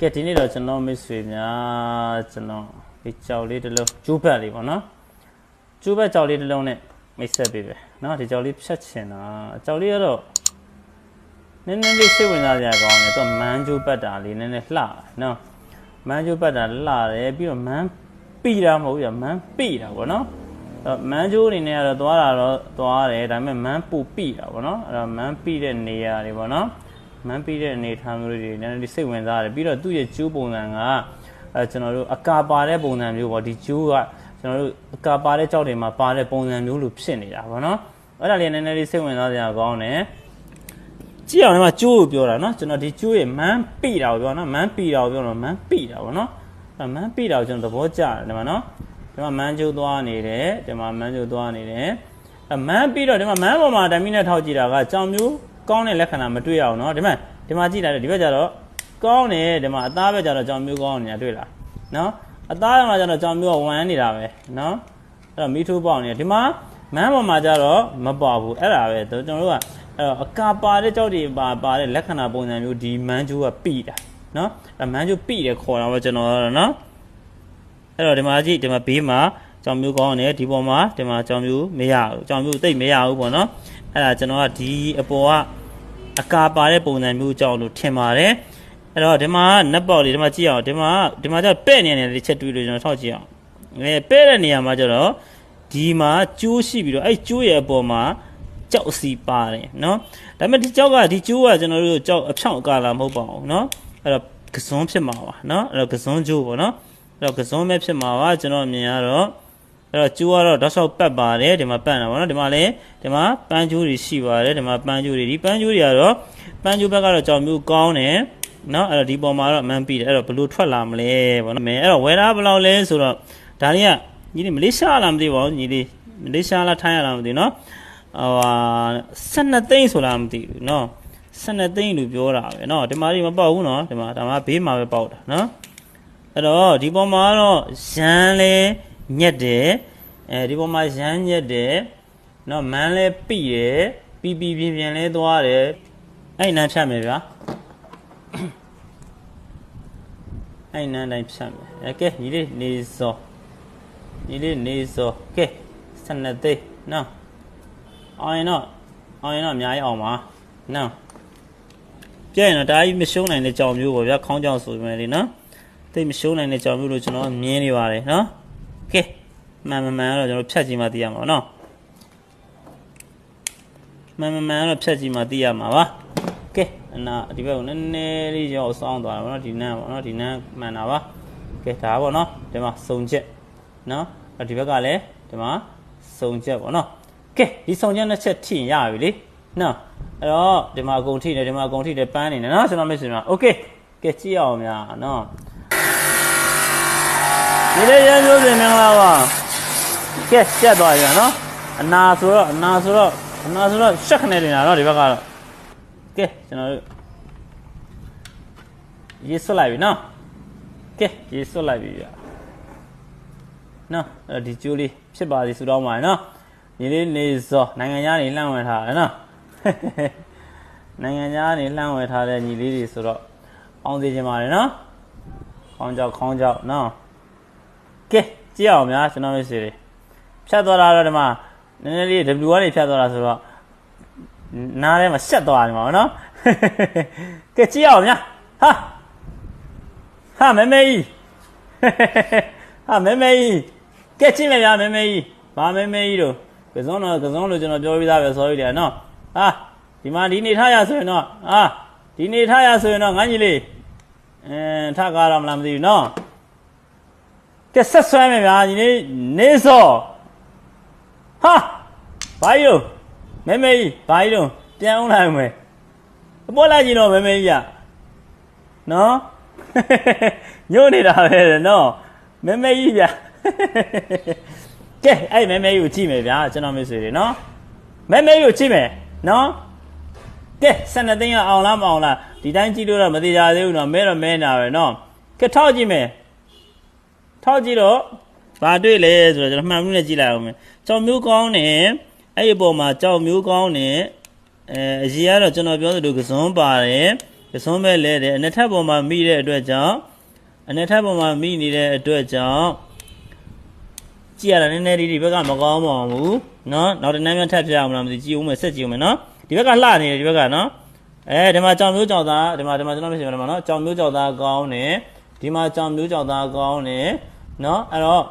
ကဲဒီနေ့တော့ကျွန်တော်မိတ်ဆွေများကျွန်တော်ဒီကြောက်လေးတစ်လုံးကျိုးဘက်လေးပေါ့နော်ကျိုးဘက်ကြောက်လေးတစ်လုံးနဲ့မိတ်ဆက်ပေးပဲနော်ဒီကြောက်လေးဖြတ်ချင်တာကြောက်လေးကတော့နည်းနည်းလေးစိတ်ဝင်စားစရာကောင်းတယ်သူကမန်းကျိုးဘက်တာလေးနည်းနည်းလှနော်မန်းကျိုးဘက်တာလှတယ်ပြီးတော့မန်းပိတာမဟုတ်ဘူးမန်းပိတာပေါ့နော်အဲ့တော့မန်းကျိုးအနေနဲ့ကတော့သွားတာတော့သွားတယ်ဒါပေမဲ့မန်းပူပိတာပေါ့နော်အဲ့တော့မန်းပိတဲ့နေရာတွေပေါ့နော် မန်းပြီးတဲ့အနေထားမျိုးတွေနည်းနည်းလေးစိတ်ဝင်စားတယ်ပြီးတော့သူ့ရဲ့ကျိုးပုံစံကအဲကျွန်တော်တို့အကာပါတဲ့ပုံစံမျိုးပေါ့ဒီကျိုးကကျွန်တော်တို့အကာပါတဲ့ကြောက်တွေမှာပါတဲ့ပုံစံမျိုးလိုဖြစ်နေတာပေါ့နော်အဲ့ဒါလေးနည်းနည်းလေးစိတ်ဝင်စားစရာကောင်းတယ်ကြည့်အောင်ဒီမှာကျိုးကိုပြောတာနော်ကျွန်တော်ဒီကျိုးရဲ့မန်းပိတာကိုပြောနော်မန်းပိတာကိုပြောတော့မန်းပိတာပေါ့နော်အဲမန်းပိတာကိုကျွန်တော်သဘောကျတယ်ဒီမှာနော်ဒီမှာမန်းကျိုးသွားနေတယ်ဒီမှာမန်းကျိုးသွားနေတယ်အမန်းပြီးတော့ဒီမှာမန်းပေါ်မှာဓာမီနဲ့ထောက်ကြည့်တာကကြောင်မျိုး ကောင်းတဲ့လက္ခဏာမတွေ့ရအောင်နော်ဒီမှာဒီမှာကြည့်လိုက်တယ်ဒီဘက်ကျတော့ကောင်းတယ်ဒီမှာအသားဘက်ကျတော့ကြောင်မျိုးကောင်းနေတာတွေ့လားနော်အသားဘက်မှာကျတော့ကြောင်မျိုးကဝမ်းနေတာပဲနော်အဲ့တော့မီးထိုးပေါက်နေတယ်ဒီမှာမန်းပေါ်မှာကျတော့မပေါက်ဘူးအဲ့ဒါပဲကျွန်တော်တို့ကအဲ့တော့အကာပါတဲ့ကြောက်တွေပါပါတဲ့လက္ခဏာပုံစံမျိုးဒီမန်းကျိုးကပိတာနော်အဲ့မန်းကျိုးပိတယ်ခေါ်တာပဲကျွန်တော်ကတော့နော်အဲ့တော့ဒီမှာကြည့်ဒီမှာဘေးမှာကြောင်မျိုးကောင်းတယ်ဒီပေါ်မှာဒီမှာကြောင်မျိုးမရဘူးကြောင်မျိုးတိတ်မရဘူးပေါ့နော် အဲ့ဒါကျွန်တော်ကဒီအပေါ်ကအကာပါတဲ့ပုံစံမျိုးကြောင်လို့ထင်ပါတယ်အဲ့တော့ဒီမှာနက်ပေါက်လေးဒီမှာကြည့်အောင်ဒီမှာဒီမှာကျပဲ့နေနေလေးချက်တွေးလို့ကျွန်တော်ထောက်ကြည့်အောင်အဲပဲ့တဲ့နေရာမှာကျတော့ဒီမှာကျိုးရှိပြီးတော့အဲ့ကျိုးရဲ့အပေါ်မှာကြောက်စီပါတယ်နော်ဒါပေမဲ့ဒီကြောက်ကဒီကျိုးကကျွန်တော်တို့ကြောက်အဖြောင့်အကာလာမဟုတ်ပါဘူးနော်အဲ့တော့ကစွန်းဖြစ်မှာပါနော်အဲ့တော့ကစွန်းကျိုးပေါ့နော်အဲ့တော့ကစုံမဲ့ဖြစ်မှာပါကျွန်တော်အမြင်ကတော့ အဲ့တော့ကျိုးကတော့တောက်လျှောက်ပတ်ပါတယ်ဒီမှာပတ်တာပါနော်ဒီမှာလည်းဒီမှာပန်းကျိုးတွေရှိပါတယ်ဒီမှာပန်းကျိုးတွေဒီပန်းကျိုးတွေကတော့ပန်းကျိုးဘက်ကတော့ကြောင်မျိုးကောင်းတယ်နော်အဲ့တော့ဒီပေါ်မှာတော့အမှန်ပြီးတယ်အဲ့တော့ဘလို့ထွက်လာမလဲပေါ့နော်မဲအဲ့တော့ဝယ်တာဘယ်လောက်လဲဆိုတော့ဒါတွေကညီလေးမလေးရှားလားမသိပါဘူးညီလေးမလေးရှားလားထိုင်းရလားမသိဘူးနော်ဟိုဟာ12သိန်းဆိုလားမသိဘူးနော်12သိန်းလို့ပြောတာပဲနော်ဒီမှာဒီမပေါက်ဘူးနော်ဒီမှာဒါမှဘေးမှာပဲပေါက်တာနော်အဲ့တော့ဒီပေါ်မှာတော့ရန်လဲ ညက်တယ်အဲဒီပေါ်မှာရမ်းညက်တယ်နော်မန်းလဲပိရယ်ပီပီပြင်းပြင်းလဲသွားတယ်အဲ့နန်းဖြတ်မယ်ဗျာအဲ့နန်းတိုင်းဖြတ်မယ်အဲကဲညီလေးနေစောညီလေးနေစောကဲ12သိန်းနော်အောင်ရင်တော့အောင်ရင်တော့အများကြီးအောင်ပါနော်ပြရင်တော့ဒါကြီးမရှုံးနိုင်တဲ့ကြောင်မျိုးပေါ့ဗျာခေါင်းကြောင်ဆိုပေမဲ့လေနော်သိမရှုံးနိုင်တဲ့ကြောင်မျိုးလို့ကျွန်တော်မြင်နေပါတယ်နော် မှန်မှန်မှန်တော့ကျွန်တော်ဖြတ်ကြည့်မှသိရမှာပါနော်မှန်မှန်မှန်တော့ဖြတ်ကြည့်မှသိရမှာပါကဲအနာဒီဘက်ကိုနည်းနည်းလေးရောက်စောင်းသွားတာပါနော်ဒီနန်းပါနော်ဒီနန်းမှန်တာပါကဲဒါပါနော်ဒီမှာစုံချက်နော်ဒီဘက်ကလည်းဒီမှာစုံချက်ပေါ့နော်ကဲဒီစုံချက်နှစ်ချက်ထိရင်ရပြီလေနော်အဲ့တော့ဒီမှာအကုန်ထိတယ်ဒီမှာအကုန်ထိတယ်ပန်းနေတယ်နော်ကျွန်တော်မိတ်ဆွေများโอเคကဲကြည့်အောင်များနော် ဒီလေးရမျိုးစင်မင်္ဂလာပါ ကဲရှက်သွားပြီနော်အနာဆိုတော့အနာဆိုတော့အနာဆိုတော့ရှက်ခနေနေတာနော်ဒီဘက်ကတော့ကဲကျွန်တော်တို့ရေးဆွတ်လိုက်ပြီနော်ကဲရေးဆွတ်လိုက်ပြီဗျာနော်အဲ့ဒီကျိုးလေးဖြစ်ပါစီဆူတောင်းပါနော်ညီလေးနေစောနိုင်ငံသားနေလှမ်းဝင်ထားတယ်နော်နိုင်ငံသားနေလှမ်းဝင်ထားတဲ့ညီလေးတွေဆိုတော့အောင်စေချင်ပါတယ်နော်ခေါင်းကြောက်ခေါင်းကြောက်နော်ကဲကြည့်အောင်များကျွန်တော်မျိုးစီတွေ ဖြတ်သွားတာတော့ဒီမှာနည်းနည်းလေး W ကနေဖြတ်သွားတာဆိုတော့နားထဲမှာဆက်သွားတယ်မှာနော်ကဲကြည့်အောင်များဟာဟာမဲမဲကြီးဟာမဲမဲကြီးကဲကြည့်မယ်ဗျာမဲမဲကြီးဘာမဲမဲကြီးတို့ကစုံတော့ကစုံလို့ကျွန်တော်ပြောပြီးသားပဲ sorry တယ်နော်ဟာဒီမှာဒီနေထားရဆိုရင်တော့ဟာဒီနေထားရဆိုရင်တော့ငန်းကြီးလေးအဲထကားတော့မလားမသိဘူးနော်ကဲဆက်ဆွဲမယ်ဗျာဒီနေ့နေစော ဟာဘာကြီးတို့မဲမဲကြီးဘာကြီးတို့ပြန်အောင်လာမယ်အပေါ်လာကြည့်တော့မဲမဲကြီးอ่ะနော်ညို့နေတာပဲနော်မဲမဲကြီးဗျာကဲအဲ့မဲမဲကြီးကိုကြည့်မယ်ဗျာကျွန်တော်မိတ်ဆွေတွေနော်မဲမဲကြီးကိုကြည့်မယ်နော်ကဲ12သိန်းကအောင်လားမအောင်လားဒီတိုင်းကြည့်လို့တော့မသေးကြသေးဘူးနော်မဲတော့မဲနေတာပဲနော်ကဲထောက်ကြည့်မယ်ထောက်ကြည့်တော့ ဘာတွေ့လဲဆိုတော့ကျွန်တော်မှန်မှုနဲ့ကြည့်လိုက်အောင်မယ်ကြောင်မျိုးကောင်းတယ်အဲ့ဒီအပေါ်မှာကြောင်မျိုးကောင်းတယ်အဲအရင်ကတော့ကျွန်တော်ပြောသလိုကစွန်းပါတယ် ပစွန်းပဲလဲတယ်အနှစ်ထပ်ပေါ်မှာမိတဲ့အတွက်ကြောင့်အနှစ်ထပ်ပေါ်မှာမိနေတဲ့အတွက်ကြောင့်ကြည့်ရတာနည်းနည်းလေးဒီဘက်ကမကောင်းပါဘူးเนาะနောက်တစ်နည်းများထပ်ပြအောင်မလားမသိကြည့်ဦးမယ်ဆက်ကြည့်ဦးမယ်เนาะဒီဘက်ကလှနေတယ်ဒီဘက်ကเนาะအဲဒီမှာကြောင်မျိုးကြောင်သားဒီမှာဒီမှာကျွန်တော်မရှိမှာเนาะကြောင်မျိုးကြောင်သားကောင်းတယ်ဒီမှာကြောင်မျိုးကြောင်သားကောင်းတယ်เนาะအဲ့တော့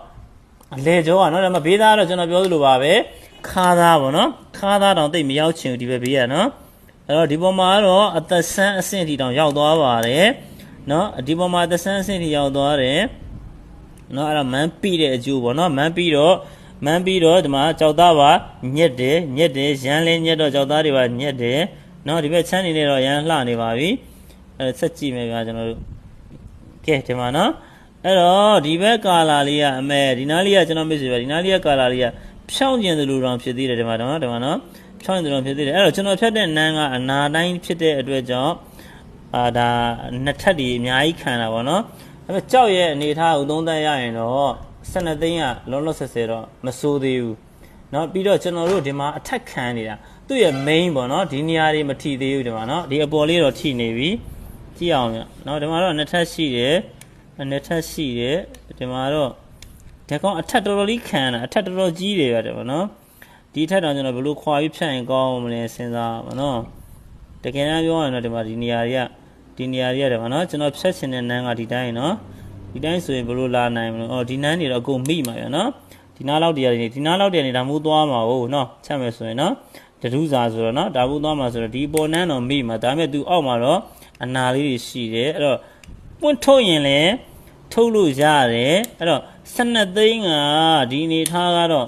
အလေကျော်ကနော်ဒါမှဘေးသားကတော့ကျွန်တော်ပြောသလိုပါပဲခါသားပေါ့နော်ခါသားတောင်တိတ်မရောက်ချင်ဘူးဒီဘက်ဘေးကနော်အဲ့တော့ဒီပေါ်မှာကတော့အသက်ဆန်းအဆင့်ထိတောင်ရောက်သွားပါတယ်နော်ဒီပေါ်မှာအသက်ဆန်းအဆင့်ထိရောက်သွားတယ်နော်အဲ့တော့မန်းပြီတဲ့အကျိုးပေါ့နော်မန်းပြီတော့မန်းပြီးတော့ဒီမှာကြောက်သားပါညက်တယ်ညက်တယ်ရမ်းလဲညက်တော့ကြောက်သားတွေပါညက်တယ်နော်ဒီဘက်ချမ်းနေနေတော့ရမ်းလှနေပါပြီအဲဆက်ကြည့်မယ်ဗျာကျွန်တော်တို့ကဲဒီမှာနော် အဲ့တော့ဒီဘက်ကာလာလေးကအမဲဒီနားလေးကကျွန်တော်မစ်စီပဲဒီနားလေးကကာလာလေးကဖြောင်းကျင်သလိုတောင်ဖြစ်သေးတယ်ဒီမှာတော့ဒီမှာနော်ဖြောင်းကျင်သလိုဖြစ်သေးတယ်အဲ့တော့ကျွန်တော်ဖြတ်တဲ့နန်းကအနာတိုင်းဖြစ်တဲ့အတွက်ကြောင့်အာဒါနှစ်ထပ်ဒီအများကြီးခံတာပေါ့နော်အဲ့တော့ကြောက်ရဲ့အနေထားကိုသုံးသပ်ရရင်တော့12သိန်းကလုံးလုံးဆက်ဆက်တော့မစိုးသေးဘူးเนาะပြီးတော့ကျွန်တော်တို့ဒီမှာအထက်ခံနေတာသူ့ရဲ့ main ပေါ့နော်ဒီနေရာတွေမထိသေးဘူးဒီမှာနော်ဒီအပေါ်လေးတော့ထိနေပြီကြည့်အောင်ညเนาะဒီမှာတော့နှစ်ထပ်ရှိတယ် နှစ်ထပ်ရှိတယ်ဒီမှာတော့ဒီကောင်အထက်တော်တော်လေးခံတာအထက်တော်တော်ကြီးတယ်ရတယ်ဗောနော်ဒီထက်တော့ကျွန်တော်ဘယ်လိုခွာပြီးဖြတ်ရင်ကောင်းမလဲစဉ်းစားဗောနော်တကယ်တမ်းပြောရရင်တော့ဒီမှာဒီနေရာတွေကဒီနေရာတွေရတယ်ဗောနော်ကျွန်တော်ဖြတ်ချင်တဲ့နန်းကဒီတိုင်းနော်ဒီတိုင်းဆိုရင်ဘယ်လိုလာနိုင်မလဲအော်ဒီနန်းတွေတော့အကုန်မိမှာရနော်ဒီနားလောက်တရားတွေဒီနားလောက်တရားတွေဒါမိုးသွားမှာဟုတ်နော်ချက်မယ်ဆိုရင်နော်တဒုစာဆိုတော့နော်ဒါဘူးသွားမှာဆိုတော့ဒီပေါ်နန်းတော့မိမှာဒါပေမဲ့သူအောက်မှာတော့အနာလေးတွေရှိတယ်အဲ့တော့ ပွင့်ထုတ်ရင်လည်းထုတ်လို့ရတယ်အဲ့တော့12သိန်းကဒီအနေထားကတော့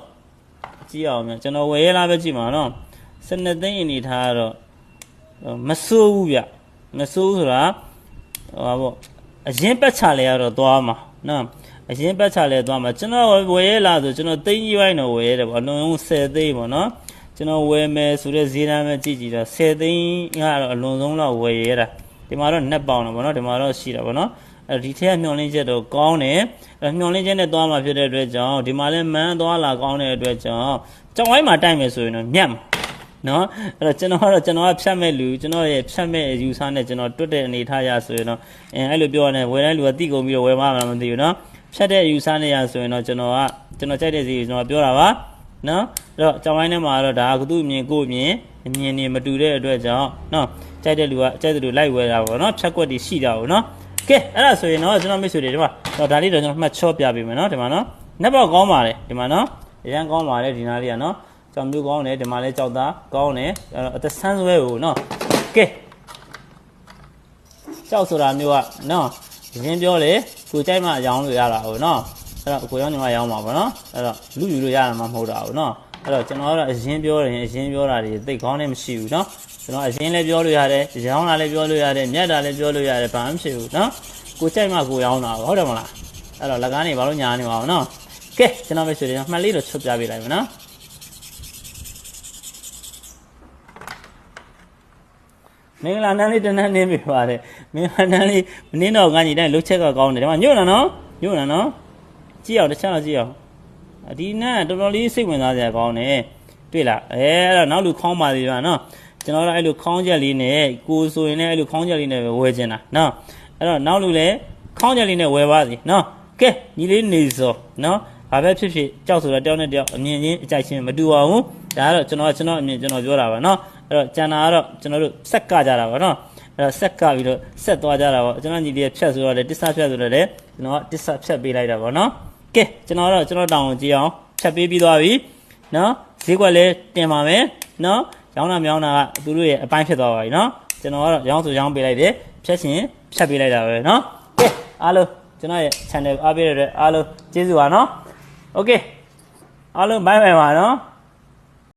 ကြည့်အောင်မြန်ကျွန်တော်ဝယ်ရလာပဲကြည့်မှာနော်12သိန်းအနေထားကတော့မဆိုးဘူးဗျမဆိုးဆိုတာဟောပေါ့အရင်ပတ်ချလဲရတော့သွားမှာနော်အရင်ပတ်ချလဲသွားမှာကျွန်တော်ဝယ်ရလာဆိုကျွန်တော်သိန်းကြီးပိုင်းတော့ဝယ်ရတယ်ပေါ့အလုံး10သိန်းပေါ့နော်ကျွန်တော်ဝယ်မယ်ဆိုတဲ့ဈေးတန်းပဲကြည့်ကြည့်တော့10သိန်းကတော့အလွန်ဆုံးတော့ဝယ်ရတာ ဒီမှာတော့ net ပေါင်းတာပေါ့နော်ဒီမှာတော့ရှိတာပေါ့နော်အဲဒီထက်ကမျောလင်းချက်တော့ကောင်းတယ်အဲမျောလင်းချက်နဲ့သွားမှာဖြစ်တဲ့အတွက်ကြောင့်ဒီမှာလည်းမန်းသွားလာကောင်းတဲ့အတွက်ကြောင့်ကြောင်ဝိုင်းမှာတိုက်မယ်ဆိုရင်တော့မြတ်မှာနော်အဲ့တော့ကျွန်တော်ကတော့ကျွန်တော်ကဖြတ်မဲ့လူကျွန်တော်ရဲ့ဖြတ်မဲ့ယူဆနဲ့ကျွန်တော်တွတ်တဲ့အနေထားရဆိုရင်တော့အဲအဲ့လိုပြောရတယ်ဝယ်တဲ့လူကတိကုန်ပြီးတော့ဝယ်မှာမလားမသိဘူးနော်ဖြတ်တဲ့ယူဆနဲ့ရဆိုရင်တော့ကျွန်တော်ကကျွန်တော်ကြိုက်တဲ့စီကိုကျွန်တော်ပြောတာပါနော်အဲ့တော့ကြောင်ဝိုင်းထဲမှာတော့ဒါကသူ့အမြင်ကိုယ့်အမြင် အမြင်နေမတူတဲ့အတွက်ကြောင့်နော်ကြိုက်တဲ့လူကကြိုက်တဲ့လူလိုက်ဝယ်တာပေါ့နော်ဖြတ်ကွက်တွေရှိတာပေါ့နော်ကဲအဲ့ဒါဆိုရင်တော့ကျွန်တော်မိတ်ဆွေတွေဒီမှာတော့ဒါလေးတော့ကျွန်တော်မှတ်ချော့ပြပေးမယ်နော်ဒီမှာနော်နှက်ပေါက်ကောင်းပါတယ်ဒီမှာနော်အရန်ကောင်းပါတယ်ဒီနားလေးကနော်ကြောင်မျိုးကောင်းတယ်ဒီမှာလည်းကြောက်သားကောင်းတယ်အဲ့တော့အသက်ဆန်းဆွဲကိုနော်ကဲကြောက်ဆိုတာမျိုးကနော်ရင်းပြောလေကိုကြိုက်မှရောင်းလို့ရတာဟုတ်နော်အဲ့တော့ကိုရောင်းနေမှရောင်းမှာပေါ့နော်အဲ့တော့လူယူလို့ရတာမှမဟုတ်တာဘူးနော် အဲ့တော့ကျွန်တော်ကတော့အရင်ပြောရင်အရင်ပြောတာတွေသိကောင်းနေမရှိဘူးเนาะကျွန်တော်အရင်လည်းပြောလို့ရတယ်ရောင်းတာလည်းပြောလို့ရတယ်မြတ်တာလည်းပြောလို့ရတယ်ဘာမှမရှိဘူးเนาะကိုကြိုက်မှကိုရောင်းတာဟုတ်တယ်မလားအဲ့တော့လက်ကားနေဘာလို့ညာနေပါအောင်เนาะကဲကျွန်တော်ပဲဆိုရင်မှတ်လေးတော့ချုပ်ပြပေးလိုက်မယ်เนาะမင်္ဂလာနန်းလေးတနန်းနေပြီပါတယ်မင်္ဂလာနန်းလေးမင်းတော့ကညီတိုင်းလှုပ်ချက်ကကောင်းတယ်ဒီမှာညွတ်လာနော်ညွတ်လာနော်ကြည့်အောင်တစ်ခြားကြည့်အောင် ဒီနန်းတော်တော်လေးစိတ်ဝင်စားစရာကောင်းတယ်တွေ့လားအဲအဲ့တော့နောက်လူခေါင်းပါသေးပါနော်ကျွန်တော်တို့အဲ့လိုခေါင်းချက်လေးနဲ့ကိုဆိုရင်လည်းအဲ့လိုခေါင်းချက်လေးနဲ့ပဲဝယ်ချင်တာနော်အဲ့တော့နောက်လူလည်းခေါင်းချက်လေးနဲ့ဝယ်ပါစီနော်ကဲညီလေးနေစောနော်ဘာပဲဖြစ်ဖြစ်ကြောက်ဆိုတာတယောက်နဲ့တယောက်အမြင်ချင်းအကြိုက်ချင်းမတူပါဘူးဒါကတော့ကျွန်တော်ကျွန်တော်အမြင်ကျွန်တော်ပြောတာပါနော်အဲ့တော့ကျန်တာကတော့ကျွန်တော်တို့ဆက်ကကြတာပါနော်အဲ့တော့ဆက်ကပြီးတော့ဆက်သွားကြတာပေါ့ကျွန်တော်ညီလေးဖြတ်ဆိုတော့လေတစ္ဆဖြတ်ဆိုတော့လေကျွန်တော်ကတစ္ဆဖြတ်ပေးလိုက်တာပေါ့နော် ကဲကျွန်တော်တော့ကျွန်တော်တောင်းကြည့်အောင်ဖြတ်ပေးပြီးသွားပြီနော်ဈေးကွက်လည်းတင်ပါမယ်နော်ရောင်းတာမြောင်းတာကသူတို့ရဲ့အပိုင်းဖြစ်သွားပါပြီနော်ကျွန်တော်ကတော့ရောင်းဆိုရောင်းပေးလိုက်တယ်ဖြတ်ရှင်ဖြတ်ပေးလိုက်တာပဲနော်ကဲအားလုံးကျွန်တော်ရဲ့ channel ကိုအားပေးတဲ့အတွက်အားလုံးကျေးဇူးပါနော် okay အားလုံးဘိုင်ဘိုင်ပါနော်